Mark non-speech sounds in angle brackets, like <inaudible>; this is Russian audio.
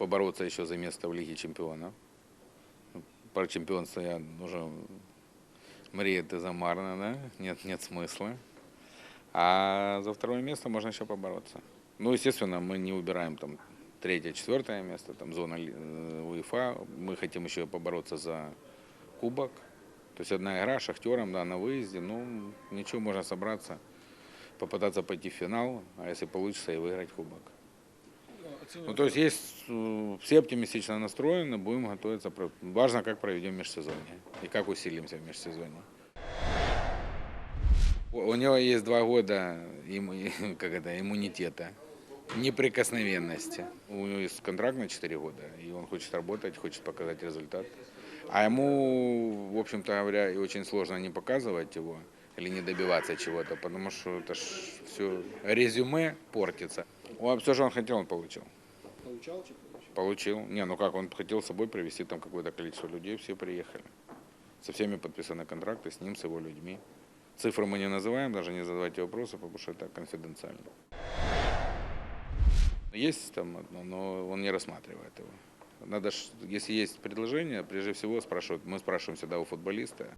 побороться еще за место в Лиге чемпионов. Ну, Про чемпионство я уже мрия это замарно, да? Нет, нет смысла. А за второе место можно еще побороться. Ну, естественно, мы не убираем там третье, четвертое место, там зона э, УЕФА. Мы хотим еще побороться за кубок. То есть одна игра шахтером, да, на выезде. Ну, ничего, можно собраться, попытаться пойти в финал, а если получится, и выиграть кубок. Ну, то есть есть, э, все оптимистично настроены, будем готовиться. Важно, как проведем межсезонье и как усилимся в межсезонье. У него есть два года имму- <laughs> как это, иммунитета, неприкосновенности. У него есть контракт на 4 года, и он хочет работать, хочет показать результат. А ему, в общем-то говоря, и очень сложно не показывать его или не добиваться чего-то, потому что это ж все резюме портится. все, что он хотел, он получил. Получал чи получал? Получил. Не, ну как, он хотел с собой привести там какое-то количество людей, все приехали. Со всеми подписаны контракты, с ним, с его людьми. Цифры мы не называем, даже не задавайте вопросы, потому что это конфиденциально. Есть там одно, но он не рассматривает его. Надо если есть предложение, прежде всего спрашивают, мы спрашиваем всегда у футболиста,